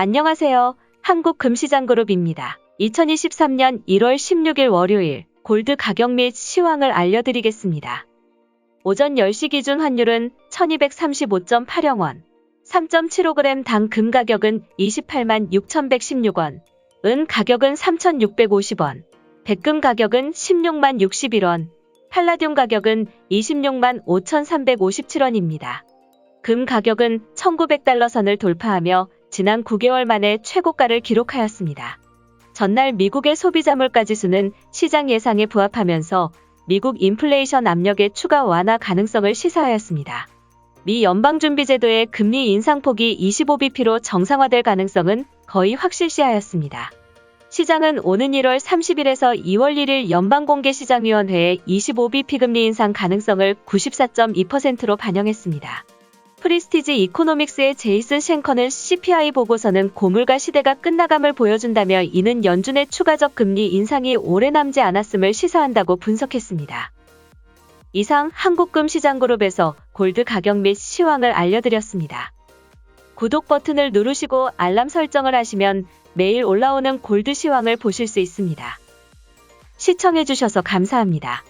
안녕하세요. 한국금시장그룹입니다. 2023년 1월 16일 월요일 골드 가격 및 시황을 알려드리겠습니다. 오전 10시 기준 환율은 1235.8영원, 3.75g 당 금 가격은 28만 6116원, 은 가격은 3650원, 백금 가격은 16만 61원, 팔라듐 가격은 26만 5357원입니다. 금 가격은 1900달러 선을 돌파하며 지난 9개월 만에 최고가를 기록하였습니다. 전날 미국의 소비자 물가 지수는 시장 예상에 부합하면서 미국 인플레이션 압력의 추가 완화 가능성을 시사하였습니다. 미 연방준비제도의 금리 인상폭이 25bp로 정상화될 가능성은 거의 확실시하였습니다. 시장은 오는 1월 30일에서 2월 1일 연방공개시장위원회의 25bp 금리 인상 가능성을 94.2%로 반영했습니다. 프리스티지 이코노믹스의 제이슨 쉔커는 CPI 보고서는 고물가 시대가 끝나감을 보여준다며 이는 연준의 추가적 금리 인상이 오래 남지 않았음을 시사한다고 분석했습니다. 이상 한국금시장그룹에서 골드 가격 및 시황을 알려드렸습니다. 구독 버튼을 누르시고 알람 설정을 하시면 매일 올라오는 골드 시황을 보실 수 있습니다. 시청해주셔서 감사합니다.